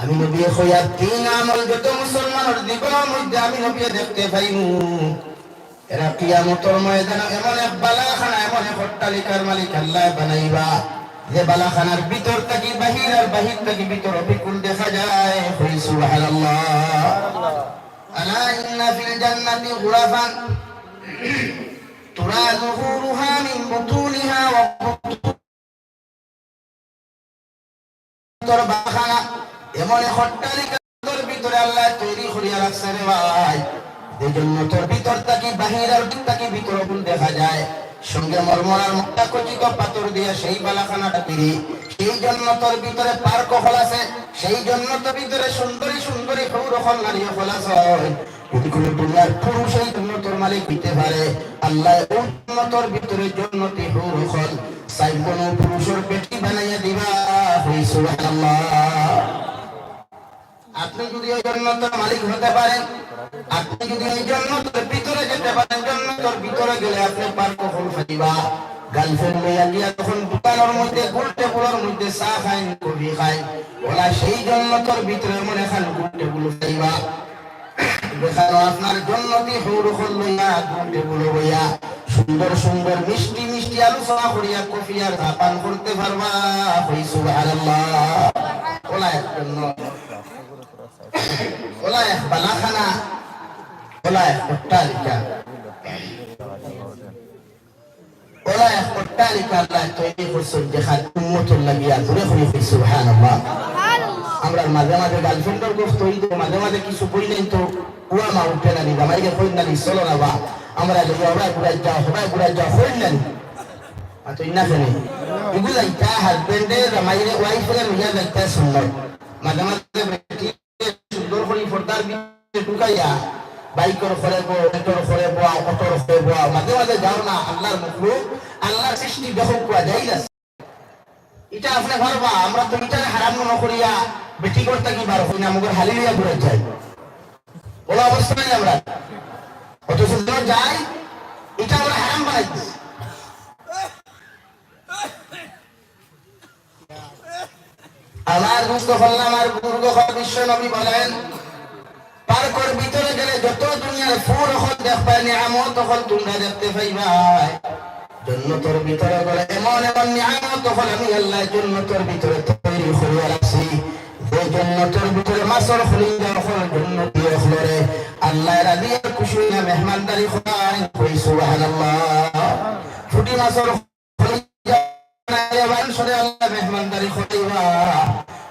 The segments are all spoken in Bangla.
আমি নবী হইয়া তিন আমল যত মুসলমানের জীবনের মধ্যে আমি নবী দেখতে পাইমু। এরা কিয়ামতর ময়দানে এমন এক বালাখানা, এমন এক অট্টালিকার মালিক আল্লাহ বানাইবা, যে বালাখানার ভিতর থাকি বাহির আর বাহির থাকি ভিতর অবিকুল দেখা যায়। হই সুবহানাল্লাহ। আলা ইন্না ফিল জান্নাতি গুরাফান। তুরা যুহুরুহা মিন বুতুনিহা ওয়া তোর বাখানা এমন এক অট্টালিকার ভিতরে আল্লাহ তৈরি করিয়া রাখছে রে ভাই। এই জন্য তোর ভিতর থাকি বাহির আর ভিতর দেখা যায়? সঙ্গে মরমরার মুক্তা কচিত পাথর দিয়ে সেই বালাখানাটা পিড়ি সেই জন্য তোর ভিতরে পার্ক হল আছে, সেই জন্য তোর ভিতরে সুন্দরী সুন্দরী সৌরখন নারী হল আছে। যদি কোনো দুনিয়ার পুরুষ এই জন্য তোর মালিক দিতে পারে। আল্লাহ জন্য তোর ভিতরে জন্নতি সৌরখন সাই পুরুষের পেটি বানাইয়া দিবা। হই সুবহানাল্লাহ। আপনি যদি ওই জন্নতের মালিক হতে পারেন, আপনি যদি ওই জন্নতের ভিতরে যেতে পারেন জন্নতের ভিতরে গেলে আপনি পার কখন খাইবা। মধ্যে মধ্যে চা কফি সেই ভিতরে গোল টেবুল আপনার লইয়া গোল টেবুল সুন্দর সুন্দর মিষ্টি মিষ্টি আলোচনা করিয়া কফি আর চা পান করতে পারবা। হই সুবহানাল্লাহ। ওলা জন্নত করে ফি সুবহানাল্লাহ আমরা মাঝে মাঝে গার্লফ্রেন্ডের গোফ তৈরি মাঝে মাঝে কিছু বই নাই তো উয়া মা উঠে না নিবা মাইকে কই না নি চলো না বা আমরা যদি হবাই বুড়াই যাও হবাই বুড়াই যাও হই না নি আতো ইনা ফেনে এগুলা ইটা হাজবেন্ডের মাইরে ওয়াইফের লইয়া যাইতা সুন্দর মাঝে মাঝে বেটি সুন্দর পর্দার ভিতরে ঢুকাইয়া বাইকর ফরে বো অটোর ফরে বো অটোর ফরে বো মাঝে মাঝে যাও না, আল্লাহর মুখলুক আল্লাহর সৃষ্টি দেখো কুয়া যাই না। এটা আপনি ভাববা, আমরা তো এটা হারাম মনে করিয়া বেটি করতে কি বার হই না আমাদের হালি লিয়া ঘুরে যাই। বলা অবস্থা নাই আমরা। অথচ যখন যাই, এটা আমরা হারাম বানাইছি। আমার বুঝতে পারলাম আমার বুর্গ বিশ্ব নবী বলেন পার্কর ভিতরে গেলে যত দুনিয়ার ফুল হল দেখবা, নিয়ামত তখন তোমরা দেখতে পাইবাই জন্নতর ভিতরে গেলে এমন এমন নিয়ামত তখন আমি আল্লাহ জন্নতর ভিতরে তৈরি করিয়া রাখছি ভিতরে রাদিয়া খুশি না মেহমানদারি খোয়াই কই, সুবহানাল্লাহ। সরে আল্লাহ মেহমানদারি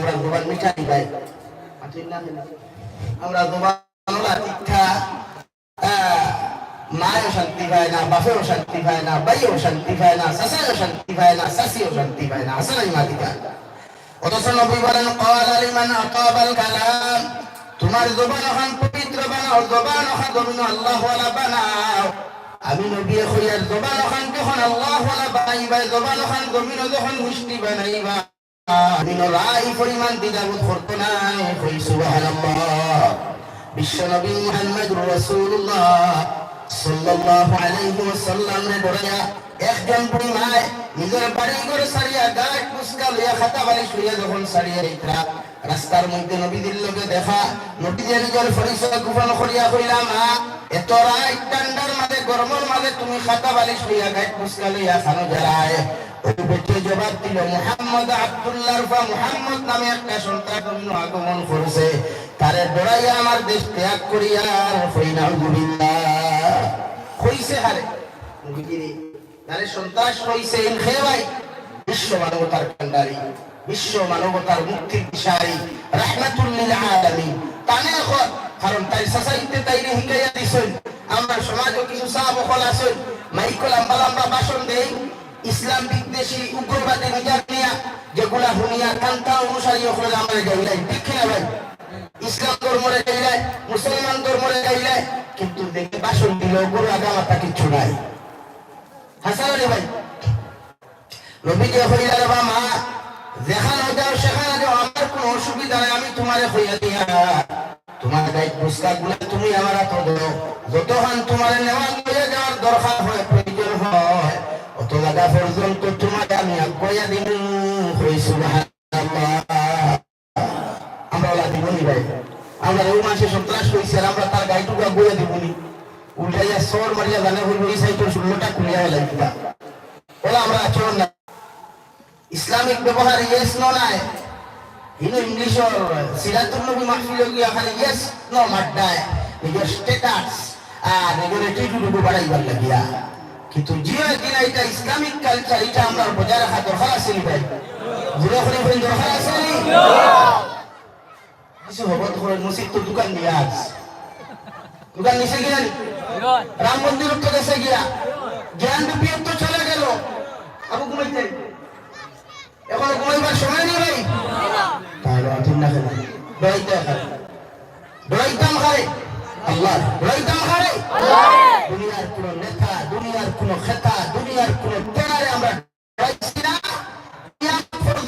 আমরা গোবাল মিঠাই ভাই। আমরা গোবাল শিক্ষা শান্তি পায় না বাপেও শান্তি পায় না বাইও শান্তি পায় না শান্তি পায় না শাশিও শান্তি পায় না মাতিকা অথচ নবী বলেন কালাম। তোমার পবিত্র বানাও তুমি আল্লাহ বানাও। আমি নবী হইয়ার জবান ওখান যখন আল্লাহ বানাইবা জবান ওখান জমিন যখন মুষ্টি বানাইবা শুইয়া রাস্তার মধ্যে নবীদের লোকে দেখা, নবীদের নিজের পরিচয় গোপন করিয়া কইলাম এত রাত ঠান্ডার মাঝে, গরমের মাঝে তুমি খাতা বালিশ লইয়া গাছ পুস্কা লইয়া খানো জ্বালায় বিশ্ব মানবতার মুক্তির দিশারি রাহমাতুল্লিল আলামিন। তানে এখন, কারণ তাই সোসাইটিতে তাইরে হিকাইয়া দিছেন। আমরা সমাজও কিছু সাহাব হল আছেন মাইকো লম্বা লম্বা ভাষণ দেই। ইসলাম বিদ্বেষী উগ্রবাদী নিয়া যেগুলা হুনিয়া কান্তা অনুসারী হলে আমরা গাইলাই ঠিক না ভাই? ইসলাম ধর্মরে গাইলাই মুসলমান ধর্মরে গাইলাই কিন্তু দেখে ভাষণ দিল গরু আগামাতা কিচ্ছু নাই। হাসান ভাই নবীকে হইলা রে মা, যেখানে যাও সেখানে যাও, আমার কোনো অসুবিধা নাই, আমি তোমারে হইয়া দিয়া। তোমার পুরস্কারগুলো তুমি আমার হাতে দাও যতক্ষণ তোমার নেওয়া যাওয়ার দরকার হয় লাগা পর্যন্ত তোমাকে আমি আগুয়া দিন সুবহানাল্লাহ। আমরা দিবনি ভাই। আমরা ওই মাসে সন্ত্রাস হইছে আর আমরা তার গাইটুকু আগুয়া দিবনি উল্টাইয়া সর মারিয়া জানে হইব এই সাইটের ষোলোটা খুলিয়া লাগিবা ওলা আমরা আচরণ না। ইসলামিক ব্যবহার ইয়েস ন নাই। ইনো ইংলিশর সিরাতুল নবী মাহফিল গিয়া খালি ইয়েস ন মাড্ডায় নিজের স্ট্যাটাস আর নিজের এটিটিউড বাড়াইবার লাগিয়া। কিন্তু জিও দিন এটা ইসলামিক কালচার এটা আমরা বজায় রাখা দরকার আছে ভাই? ভাই দরকার আছে কিছু হব তো মসজিদ তো দোকান দিয়া আজ। দোকান নিচে গিয়া নি? রাম মন্দির তো গেছে গিয়া। জ্ঞান ডুবিয়ে তো চলে গেল। আবু ঘুমাইতে এখন ঘুমাইবার সময় নেই ভাই। তাহলে অঠিন না খেলে ডরাইতে খারে ডরাইতাম খারে আল্লাহ ডরাইতাম খারে দুনিয়ার কোন নেতা, দুনিয়ার কোন খেতা, দুনিয়ার কোন টেরারে আমরা ডরাইছি না। কিয়ামত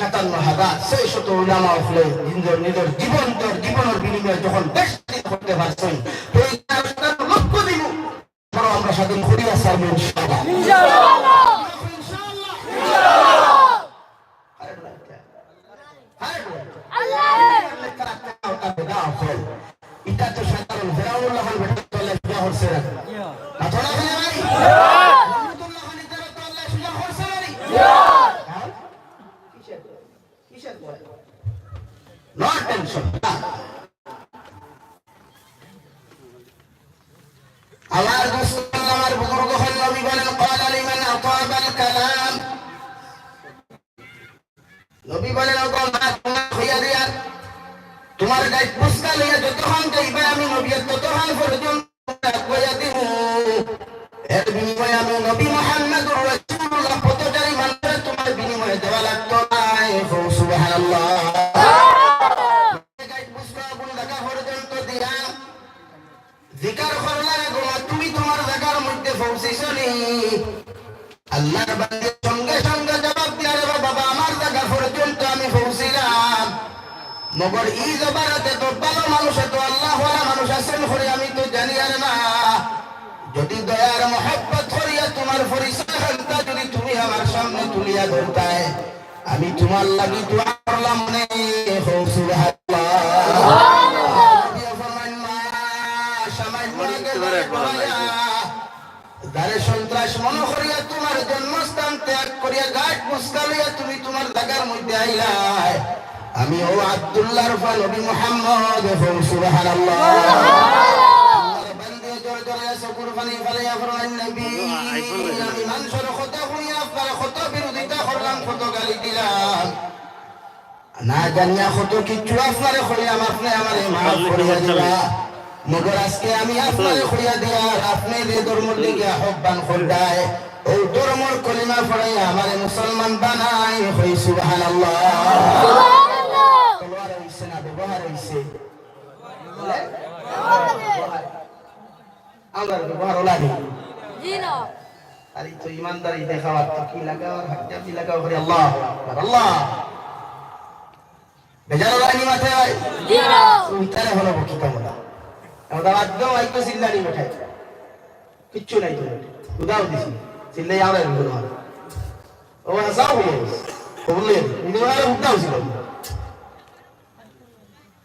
সাতান্ন হাজার সেই শত উলামা উঠলে নিজের নিজের জীবন তোর জীবনের বিনিময়ে যখন দেশ করতে পারছেন তো এই সাতান্ন দিব আমরা স্বাধীন করিয়া এটা তো সাধারণ ফেরাউল্লাহ বেটা তোলে সুজা হচ্ছে না নো টেনশন আমার দোস্ত আমার বুজুর্গ হল নবী বলেন قال لمن اطاب الكلام নবী বলেন ও মা তোমার হইয়া দিয়া তোমার গাই পুস্কা লইয়া যতক্ষণ যাইবে আমি নবী ততক্ষণ পর্যন্ত কইয়া দিব এর বিনিময়ে আমি নবী মুহাম্মদুর মধ্যে আল্লাহর বান্দার সঙ্গে সঙ্গে জবাব দিয়া রে বাবা আমার জায়গা পর্যন্ত আমি পৌঁছিলাম। মগর ই জবারাতে তো ভালো মানুষ তো আল্লাহ ওয়ালা মানুষ আছেন করে আমি তো জানি আর না। যদি দয়ার মহব্বত করিয়া তোমার পরিচয় হলতা যদি তুমি আমার সামনে তুলিয়া ধরতায় আমি তোমার লাগি দোয়া করলাম নে হো সুবহানাল্লাহ। দারে সন্ত্রাস মনে করিয়া তোমার জন্মস্থান ত্যাগ করিয়া গাছ মুস্কালিয়া তুমি তোমার জায়গার মধ্যে আইলাই। আমি ও আব্দুল্লাহর ফা নবী মুহাম্মদ হুম সুবহানাল্লাহ। না জানিয়া কত কিচ্ছু আপনারে করিলাম, আপনি আমারে মাফ করিয়া দিলা মগর আজকে আমি আপনারে করিয়া দিয়া আপনি যে ধর্মের দিকে আহ্বান করদায় ও ধর্মর কলিমা পড়াই আমারে মুসলমান বানাই হই সুবহানাল্লাহ। তলোয়ার হইছে না ব্যবহার হইছে? আমরা ব্যবহার আর তো ইমানদারি দেখাবার তো কি লাগাও আর হাজাবি লাগাও করে আল্লাহ আল্লাহ। বেজার লাগনি মাথায় ভাই উইতারে হলো বকিতা মোলা আমাদের আজকেও আইতো সিল্লানি মেঠাই কিচ্ছু নাই তো উদাও দিছি চিল্লাই আমরা এরকম হয় ও হাসাও হয়ে গেছে বললেন ইনি উদাও ছিল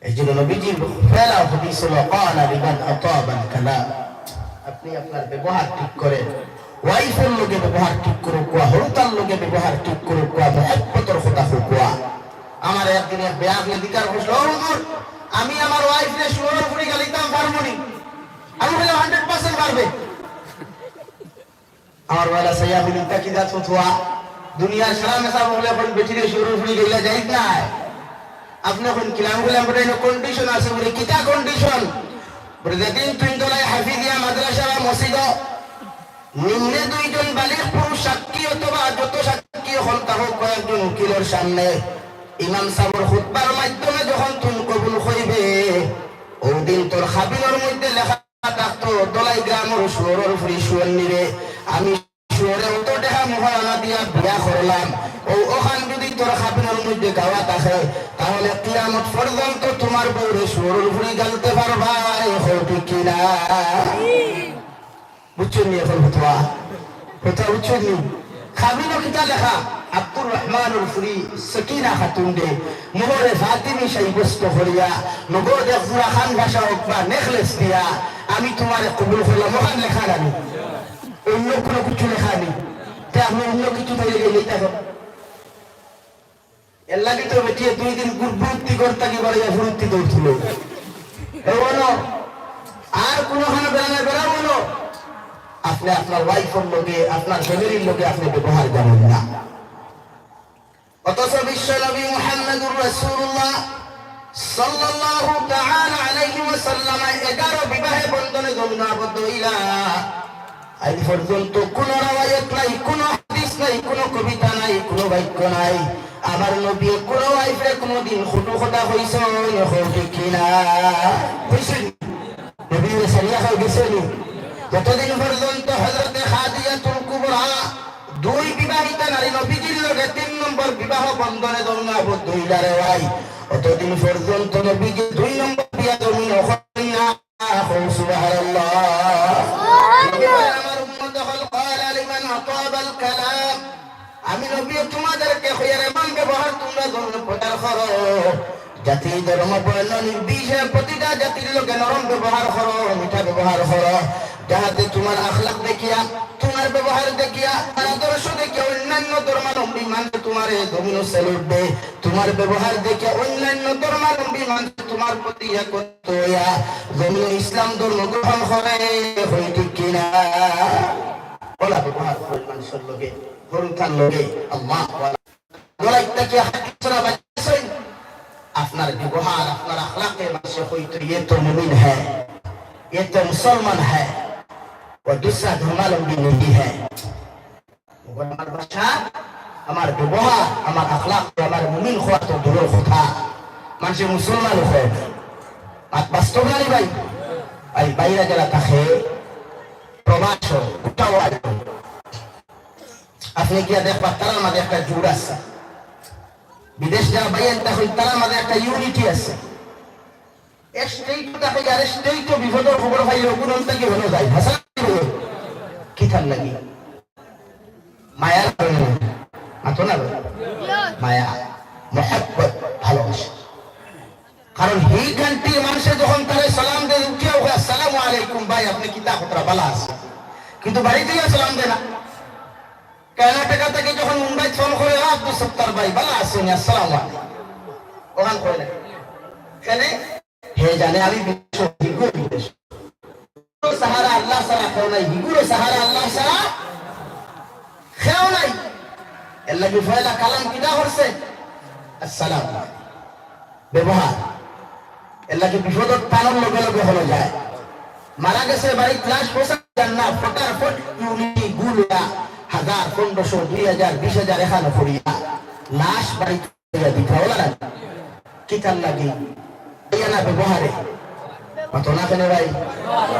এই জন্য নবীজির ফেলা হাদিস হলো قال لمن اطاب الكلام আপনি আপনার ব্যবহার ঠিক করেন ওয়াইফের লোকে ব্যবহার ঠিক করো কোয়া হরতাল লোকে ব্যবহার ঠিক করো কোয়া মহব্বতর কথা কোয়া আমার একদিন এক বেয়াক অধিকার বসলো "ও হুজুর, আমি আমার ওয়াইফ ওয়াইফরে সুর ফুড়ি গালিতাম পারব নি আমি বললাম হান্ড্রেড পার্সেন্ট পারবে। আমার বেলা সাইয়া বিলি তাকি যা ফতুয়া দুনিয়ার সারা মেসা বলে এখন বেটিরে সুর ফুড়ি গেলে যাই না। আপনি এখন কিলাম বলে আমরা কন্ডিশন আছে বলে, কিতা কন্ডিশন বলে, যেদিন তুই তোলায় হাফিজিয়া মাদ্রাসা বা মসজিদ নিম্নে দুইজন বালিক পুরুষ সাক্ষী অথবা যত সাক্ষী হল তাহ কয়েকজন উকিলের সামনে। ইমাম সাহেবের খুতবার মাধ্যমে যখন তুমি কবুল হইবে ওদিন তোর খাবিনের মধ্যে লেখা থাকতো, দলাই গ্রামের সুরের ফুরি সুর নিবে। আমি সুরে অত দেখা মহারানা দিয়া বিয়া করলাম। ও, ওখান যদি তোর খাবিনের মধ্যে গাওয়া থাকে, তাহলে কিয়ামত পর্যন্ত তোমার বউরে সুরের ফুরি গালতে পারবা হয়তো কিনা বুঝছেন নি এখন ফতোয়া? ফতোয়া বুঝছেন নি? খাবিনো কিতা লেখা? আব্দুর রহমানুল ফুরি সকিনা খাতুন দে মোহরে ফাতিমি সাইবস্ত করিয়া নগদে পুরা খান ভাষা হোক বা নেকলেস দিয়া, আমি তোমার কবুল করলাম। মহান লেখা আমি। অন্য কোনো কিছু লেখা নেই। তে আপনি অন্য কিছু তৈরি গেলে দেখো এর লাগে তো বেটিয়ে দুই দিন গুরবুত্তি করতে কি বলে ফুরুত্তি দৌড়ছিল এমন আর কোনোখানে বেড়ানো বেড়াবো বলো। আপনি আপনার ওয়াইফের লোকে আপনার ফ্যামিলির লোকে আপনি ব্যবহার জানেন না। অথচ বিশ্ব নবী মুহাম্মদুর রাসূলুল্লাহ সাল্লাল্লাহু তাআলা আলাইহি ওয়াসাল্লাম 11 বিবাহে বন্ধনে গমনাবদ্ধ হইলা। আজ পর্যন্ত কোন রাওয়ায়াত নাই, কোন হাদিস নাই, কোন কবিতা নাই, কোন বাক্য নাই। আমার নবী কোন ওয়াইফে কোনদিন খুটু খোটা হইছে হইছে কিনা? হইছে নবী সারিয়া হয়ে গেছে যতদিন পর্যন্ত হজরতে খাদিজাতুল কুবরা দুই বিবাহিতা নারী নবীজির লগে তিন নম্বর বিবাহ বন্ধনে দঙ্গাবদ্ধ হইলারে ভাই অতদিন পর্যন্ত নবীজি দুই নম্বর বিয়া জমিন অখরি না সুবহানাল্লাহ আমার উম্মত হল قال لمن أطاب الكلام আমি নবী তোমাদেরকে হইয়ার এমন ব্যবহার তোমরা ধর্ম প্রচার করো জাতি ধর্ম বর্ণ নির্বিশেষে প্রতিটা জাতির লোকে নরম ব্যবহার করো মিঠা ব্যবহার করো যাহাতে তোমার আখলাক দেখিয়া তোমার ব্যবহার দেখিয়া আর আদর্শ দেখিয়া অন্যান্য ধর্মাবলম্বী মানুষ তোমার দমিন স্যালুট দে তোমার ব্যবহার দেখে অন্যান্য ধর্মাবলম্বী মানুষ তোমার প্রতি একত্র হইয়া দমিন ইসলাম ধর্ম গ্রহণ করে হই ঠিক কিনা বলা ব্যবহার করে মানুষের লোকে হরুতার লোকে আল্লাহ গলাইটাকে হাকিসরা বাচ্চাছেন আপনার ব্যবহার আপনার আখলাকে মানুষে হইতো ये तो मुमिन है ये तो मुसलमान है ও দুসরা ধর্মালম্বী নবী হ্যাঁ আমার বাসা আমার ব্যবহার আমার আখলাখ আমার মুমিন খোয়া তো দূরের কথা মানুষের মুসলমান হয় আর বাস্তব জানি ভাই ভাই বাইরা যারা থাকে প্রবাস গোটা ওয়ার্ল্ড আপনি গিয়া দেখবা তারা মাঝে একটা জোর আছে বিদেশ যারা বাইয়ান তখন তারা মাঝে একটা ইউনিটি আছে স্টেট তাকে আর স্টেট বিপদের খবর পাইলে কোন থেকে হলো যায় ভাষা কি লাগি কারণে মাতো না? মায়া মহাব্বত ভালোবাসা। কারণ এই কান্ট্রির মানুষে যখন তারা সালাম দেয় উঠে ওকে আসসালামু আলাইকুম ভাই আপনি কিতা খতরা বালা আছে কিন্তু বাড়িতে গিয়ে সালাম দেয় না। কর্ণাটকা থেকে যখন মুম্বাই ফোন করে "আ, আব্দুল সত্তার ভাই বালা আছেন আসসালামু ওখান করে না কেন? হে জানে আমি বিশ্ব সাহারা আল্লাহ সারা কেউ নাই। হিগুর সাহারা আল্লাহ সারা খেও নাই। এর লাগি ফয়লা কালাম কিনা করছে? আসসালাম ব্যবহার। এর লাগে বিপদত টানোর লগে লগে হলো যায়। মারা গেছে বাড়ি ক্লাস যান না। ফটার ফট ইউনিটি গুলিয়া হাজার, পনেরোশো, দুই হাজার, বিশ হাজার, এখানে করিয়া লাশ বাড়ি দিতে হলো না। কিতার লাগে? ইয়া না ব্যবহারে।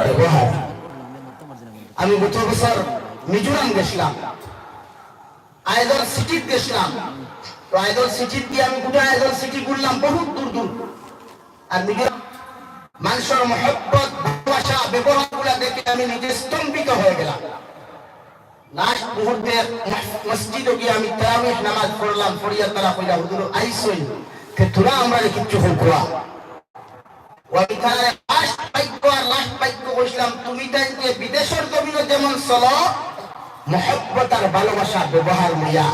ব্যবহার। আমি গত বছর মিজোরাম গেছিলাম। সিটিত গেছিলাম। সিটিত দিয়ে আমি গোটা আয়দর সিটি ঘুরলাম দূর দূর আর মানুষের মহব্বত, ভালোবাসা ভালোবাসা ব্যবহারগুলো দেখে আমি নিজে স্তম্ভিত হয়ে গেলাম। লাস্ট মুহূর্তে মসজিদে গিয়ে আমি তারাবিহ নামাজ পড়লাম পড়িয়া তারা কইলা হুজুর আইসই তোরা আমরা কিচ্ছু হইকুয়া ওইখানে লাস্ট বাক্য আর লাস্ট বাক্য কইছিলাম তুমি তাইকে বিদেশের জমিনে যেমন চলো মহব্বত আর ভালোবাসা ব্যবহার লইয়া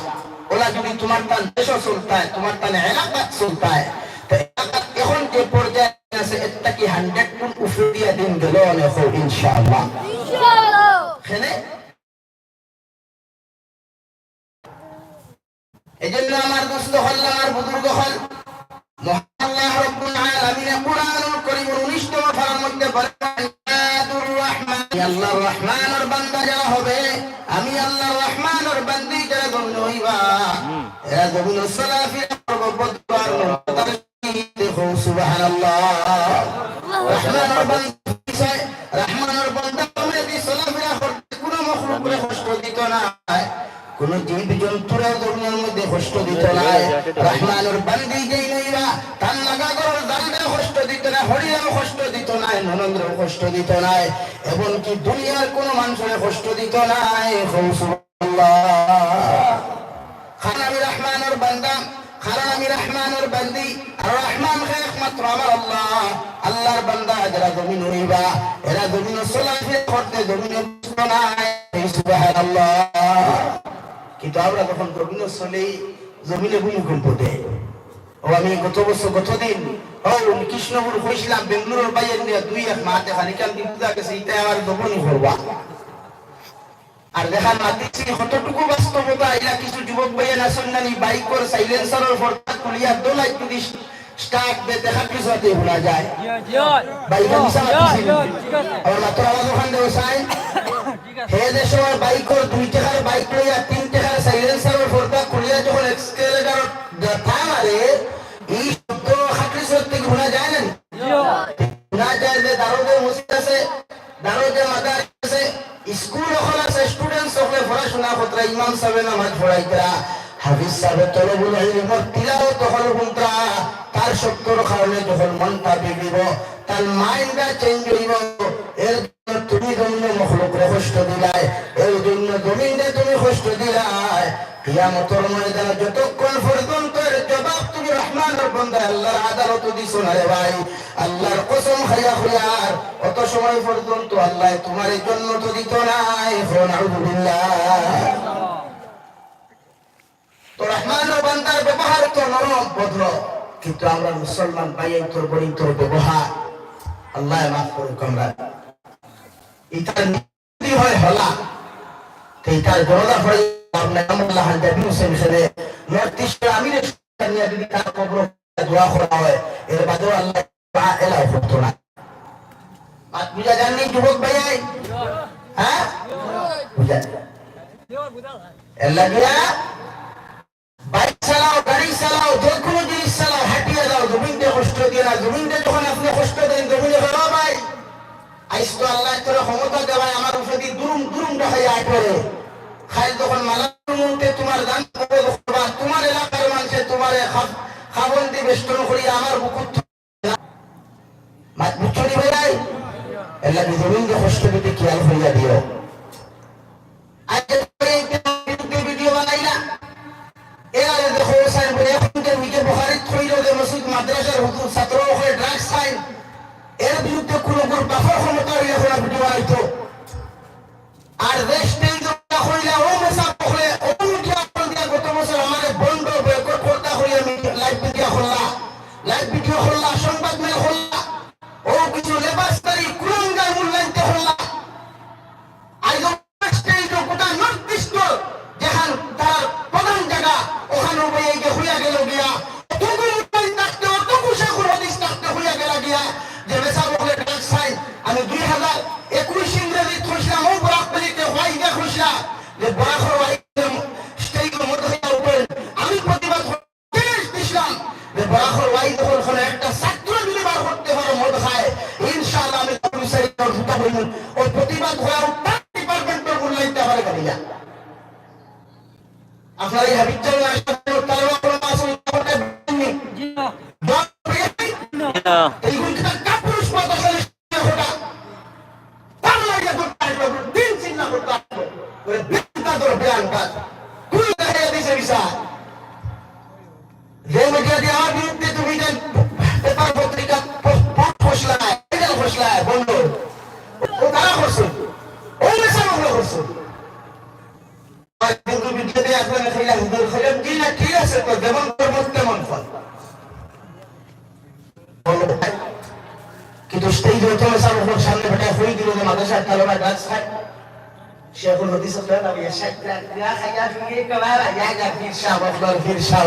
ওলা যদি তোমার তান দেশ চলতায় তোমার তান এলাকাত চলতায় তো এলাকাত এখন যে পর্যায়ে আছে এটা কি হান্ড্রেড গুণ উফরে দিয়া দিন গেল অনেক ইনশাআল্লাহ। এখানে এজন্য আমার দোস্ত হল আমার বুজুর্গ হল রহমানের বান্দা যারা হবে আমি আল্লাহ রহমানের বান্দি যারা গণ্য হইবা। এরা বদুয়ার মুতার দেখো সুবহানাল্লাহ। রহমানের বান্দা কষ্ট দিত না এমনকি দুনিয়ার কোন মানুষের কষ্ট দিত না খান আমি রহমানুর বান্দা কারণ বান্দি, আর রহমান একমাত্র আমার আল্লাহ। জমিন নাই। কিন্তু আমরা যখন জমিনে চলেই জমিনে ভূমিকম্প দেয় ও আমি গত বছর গত দিন ও কৃষ্ণপুর হয়েছিলাম বেঙ্গলোর বাইরে নিয়ে দুই এক মাতে হারিকান দিন গেছে এটাই আমার দমনি করবা আর দেখা মাতিছি কতটুকু বাস্তবতা এরা কিছু যুবক ভাইয়ের আসেন নানি বাইকর সাইলেন্সারের ফরটা খুলিয়া দোলাই যদি স্টার্ট দে দেখা কিছু হাতে ভুলা যায় বাইক আর মাত্র আওয়াজ ওখান দেও সাই হে দেশ বাইকর দুই টাকার বাইক লইয়া তিন টাকার সাইলেন্সারের ফরটা খুলিয়া যখন এক্সকেলেটার দেখা মারে এই শব্দ গুন্ত্রা তার শব্দর কারণে যখন মনটা বিগড়িব তার মাইন্ডটা চেঞ্জ হইব এর কষ্ট দিলাই এর জন্য জমিনে তুমি কষ্ট দিলাই কিয়ামতের ময়দানে যতক্ষণ পর্যন্ত জবাব তুমি রহমানের বান্দা আল্লাহর আদালত দিছো না রে ভাই, আল্লাহর কসম খাইয়া খুয়ার অত সময় পর্যন্ত আল্লাহ তোমার জন্য তো দিত নাই ফোন তো ব্যবহার তো নরম, ভদ্র, কিন্তু আমরা মুসলমান ভাই তোর তোর ব্যবহার। আল্লাহ মাফ করুক আমরা। ইতার নীতি হয় হলা? তার দোয়া করা হয় বাইক চালাও, গাড়ি চালাও, যে জিনিস চালাও, হাঁটিয়ে যাও, জমিনকে কষ্ট দিয়ে না। জমিনকে যখন আপনি কষ্ট দেন, জমিনে ভাই। আইস তো আল্লাহ তোর ক্ষমতা দেওয়ায় উপরে দুরুম দুরুম দেখাই আয় করে খাই যখন মালার মুহূর্তে তোমার দান তোমার এলাকার মানুষে তোমার খাবন দিয়ে বেষ্টন হইয়া ছাত্র সাইন এর বিরুদ্ধে কোন কোন বাফার ক্ষমতা কোন ভিডিও বানাইতো। আর দেশে আপনার এই হাবিব জানা তালেবা কোনো আসল করতে পারেননি এই গুণটা কাপুরুষ পথ আসলে হোটা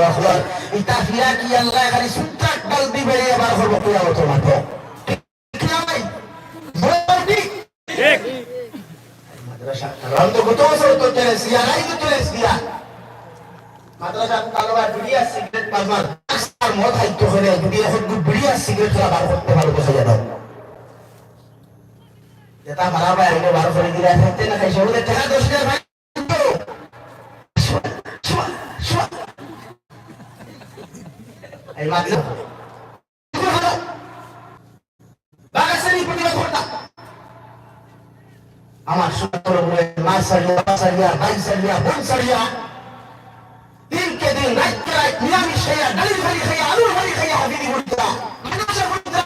বখলর ইতা ফিরা কি আল্লাহ খালি সুত্রাক ডাল দিবে এবার করব কিয়ামত মাঠে। না ঠিক। মাদ্রাসা কারণ তো গত বছর তো চলে সিয়া নাই তো চলে সিয়া মাদ্রাসা তালোয়া বিড়িয়া সিগারেট পারমার আর মদ হাইতো করে যদি এখন বিড়িয়া সিগারেট বার করতে পারো দেখা যাবে যেটা মারা ভাই বার করে দিলে থাকতে না খাইছে ওদের টাকা দশ হাজার এই মাদ্রাসা বাগাসানি প্রতিবাদ করতাম আমার সুন্দর বলে মা সারিয়া মা সারিয়া, ভাই সারিয়া, বোন সারিয়া, দিনকে দিন, রাতকে রাত নিরামিষ খাইয়া ডালির ভারি খাইয়া, আলুর ভারি খাইয়া, হাবিবি বলতা মাদ্রাসা বলতা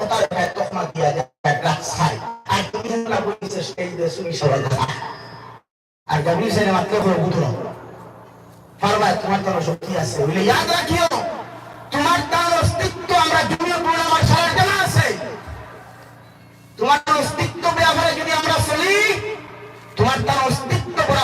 ও তার গায়ে তকমা দিয়া যায় ড্রাগস খায় আর তুমি না বলছে সেই দেশ তুমি সবাই আর গাবি সেনে মাত্র করে বুঝলো। পারবা তোমার তো শক্তি আছে, বলে, ইয়াদ রাখিও। তোমার তার আমরা জুনিয়র প্রোগ্রাম আমার সারা জানা আছে। তোমার অস্তিত্ব ব্যাপারে তোমার তার অস্তিত্ব করে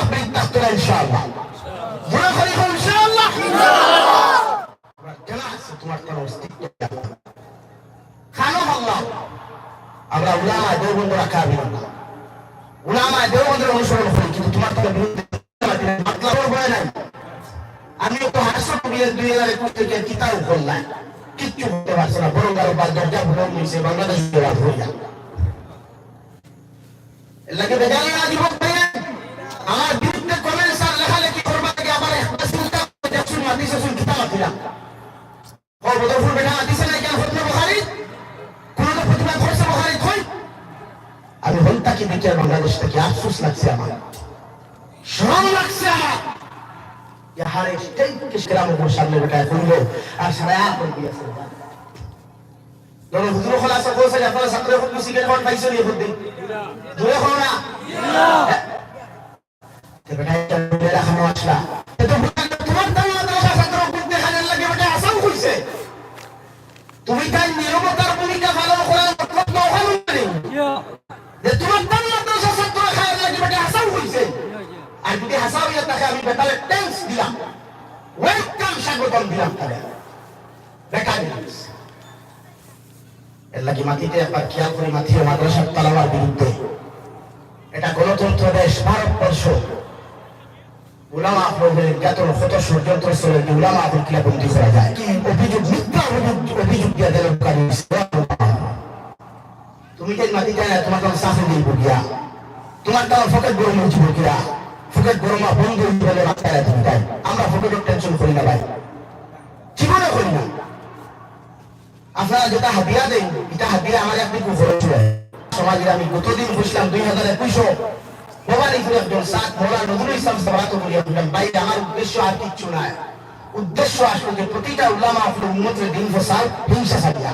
অনুসরণ করি, কিন্তু তোমার তার বিরুদ্ধে মাতলাবর হয় নাই। আমিও তো কিতাব করলাম কিচ্ছু করতে পারছে না। বরং আরও বা দরজা ভুলে নিয়েছে বাংলাদেশ লাগে না যুবক ভাইয়া আমার বিরুদ্ধে কমেন্ট স্যার একটা কিতাব ও বেটা না কেন তো প্রতিবাদ করছে বখারি কই? আমি হন্তাকে দেখে বাংলাদেশ থেকে আফসোস লাগছে আমার। শ্রম লাগছে আমার। হারে স্টেজ থেকে সেরাম উপর সামনে বেটায় করল আর সারা করে দিয়েছে যখন হুজুর খোলা আছে আপনারা ছাত্র এখন সিগারেট খাওয়ার পাইছো নি এখন দিন? জোরে খাও না। তে বেটা এটা খানো আসলা তে তো তোমার দাম মাদ্রাসা ছাত্র করতে খানের লাগে বেটা আসাম কইছে তুমি তাই নিরবতার ভূমিকা পালন করার যে তোমার যদি তাকে আমি বেটারে টেন্স দিলাম। ওয়েলকাম স্বাগতম দিলাম তারে বেকার এর লাগি মাটিতে একবার খেয়াল করে মাটির মাদ্রাসার তালাবার বিরুদ্ধে। এটা গণতন্ত্র দেশ ভারতবর্ষ উলামা আপনাদের নির্যাতন কত ষড়যন্ত্র চলে যে উলামা আপনার বন্দি করা যায়, কি অভিযোগ, মিথ্যা অভিযোগ অভিযোগ দিয়া দিল তুমি কেন মাটি যায় তোমার তখন সাফে দিব গিয়া তোমার তখন ফকেট গরম হয়েছিল কিরা ফকেট গরম বন্ধ গেলে বাচ্চারা তুমি তাই আমরা ফকেটের টেনশন করি না ভাই। জীবনে করি না। আপনারা যেটা হাতিয়া দেন, এটা হাতিয়া আমার আপনি খুব খরচ হয় সমাজে আমি গতদিন বুঝলাম দুই হাজার একুশো ভবানীপুর একজন সাত মোলা নজরুল ইসলাম সভাত বললাম ভাই, আমার উদ্দেশ্য আর কিচ্ছু নাই। উদ্দেশ্য আসলে যে প্রতিটা উল্লামা আপনার উন্মতের দিন ফসাল, হিংসা সাদিয়া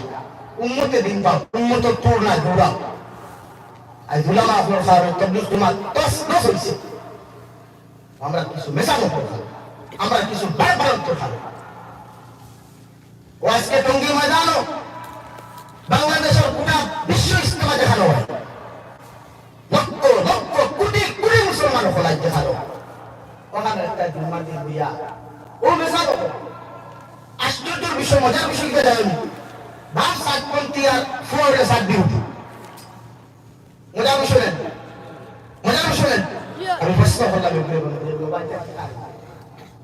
উন্মতে দিন পাও উন্মত তোর না দৌড়াও আর উল্লামা আপনার তবলিক তোমার দশ দশ হয়েছে আমরা কিছু মেশানো করতাম আমরা কিছু বারবারত্ব খাব ও আজকে টঙ্গী ময়দানও বাংলাদেশের গোটা বিশ্ব ইস্তেমা দেখানো হয়। লক্ষ লক্ষ, কোটি কোটি মুসলমান খোলাই দেখানো ওখানে একটা জুম্মার দিন হইয়া ও মেশাবো আশ্চর্যের বিষয়, মজার বিষয় কে জানেন? বাম সাতপন্থী আর ফুয়ারে সাত বিরোধী। মজার বিষয় মজার বিষয় আমি প্রশ্ন করলাম?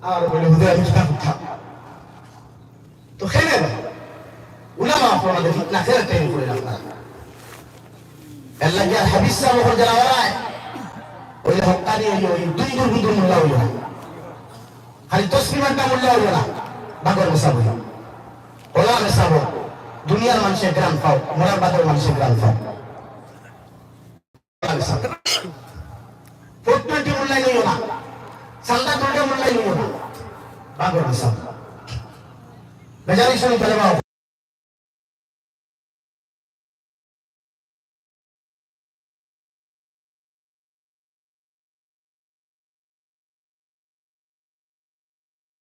আর বলে, হুদে, আমি কিতাব উঠাম তো খেলে না উলামা আপনাদের ফিতনা খেলে ট্রেন করে আপনারা আল্লাহ ইয়ার হাবিস সাহেব ওখানে যারা ওরায় ওই হকানি, ওই ওই দুই দূর বুদুর মোল্লা হইল খালি তসলিমানটা মোল্লা হইল না, বাগর মেসাব হইল। ওলা মেসাব দুনিয়ার মানুষের গ্রাম পাও, মরার বাদর মানুষের গ্রাম পাও। টোয়েন্টি মোল্লাই হইল না সান্দা টোয়েন্টি মোল্লাই হইল না